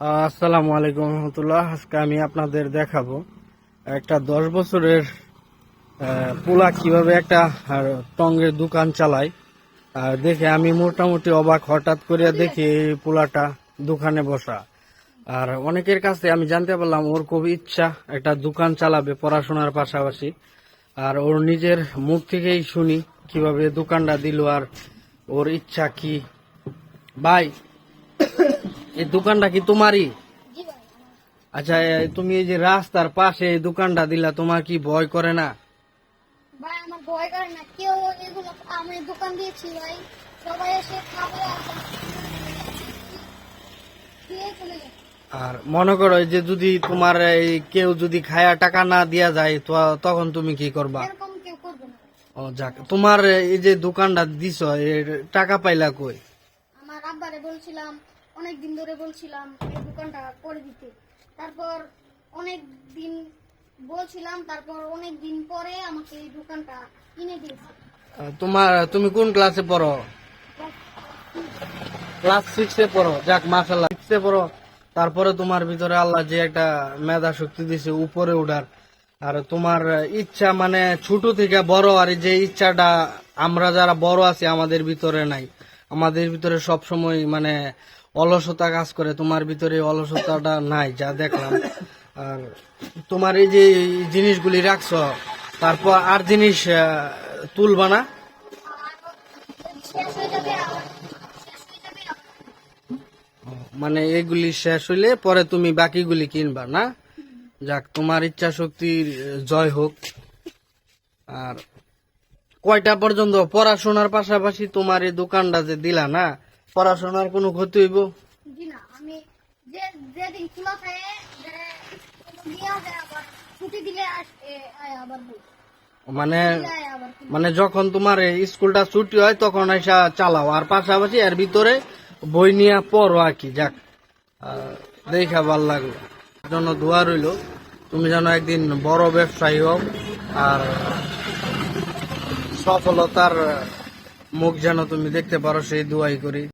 আসসালামু আলাইকুম রহমতুল্লাহ। আজকে আমি আপনাদের দেখাবো একটা দশ বছরের পোলা কীভাবে একটা টঙ্গের দোকান চালায়। আর দেখে আমি মোটামুটি অবাক হঠাৎ করে দেখি এই পোলাটা দোকানে বসা। আর অনেকের কাছে আমি জানতে পারলাম ওর খুব ইচ্ছা একটা দোকান চালাবে পড়াশোনার পাশাপাশি। আর ওর নিজের মুখ থেকেই শুনি কীভাবে দোকানটা দিল আর ওর ইচ্ছা কি। ভাই এই দোকানটা কি তোমারই? আচ্ছা তুমি এই যে রাস্তার পাশে এই দোকানটা দিলা তোমার কি ভয় করে না? ভাই আমার ভয় করে না। কেউ এগুলো আমি দোকান দিয়েছি ভাই। সবাই এসে খাবে আর মনে করো এই যে যদি তোমার এই কেউ যদি খায়া টাকা না দিয়া যায় তো তখন তুমি কি করবা? ও যাক তোমার এই যে দোকানটা দিছ টাকা পাইলা কই? আমার আব্বারে বলছিলাম অনেক দিন ধরে বলছিলাম এই দোকানটা করে দিতে। তারপর অনেক দিন বলছিলাম, তারপর অনেক দিন পরে আমাকে এই দোকানটা কিনে দিয়েছে। তোমার, তুমি কোন ক্লাসে পড়ো? ক্লাস সিক্সে পড়ো, যাক মাসাল্লাহ সিক্সে পড়ো, তারপরে তোমার ভিতরে আল্লাহ যে একটা মেধা শক্তি দিছে, উপরে উঠার। আর তোমার ইচ্ছা মানে ছোট থেকে বড়, আর যে ইচ্ছাটা আমরা যারা বড় আছি, আমাদের ভিতরে নাই। আমাদের ভিতরে সব সময় মানে অলসতা কাজ করে, তোমার ভিতরে অলসতাটা নাই, যা দেখলাম। আর তোমার এই যে জিনিসগুলি রাখছো, তারপর আর জিনিস তুলবা না? মানে এগুলি শেষ হইলে পরে তুমি বাকিগুলি কিনবা, না? যাক, তোমার ইচ্ছা শক্তির জয় হোক। আর কয়টা পর্যন্ত? পড়াশোনার পাশাপাশি তোমার এই দোকানটা যে দিলা না পড়াশোনার কোনো ক্ষতি হইব? মানে। মানে যখন তোমার স্কুলটা ছুটি হয় তখন এসা চালাও। আর পাশাপাশি এর ভিতরে বই নিয়ে পড়ো আর কি যাক। দেখা ভালো লাগল। জন্য দোয়া রইল তুমি যেন একদিন বড় ব্যবসায়ী হও আর সফলতার মুখ যেন তুমি দেখতে পারো সেই দোয়াই করি।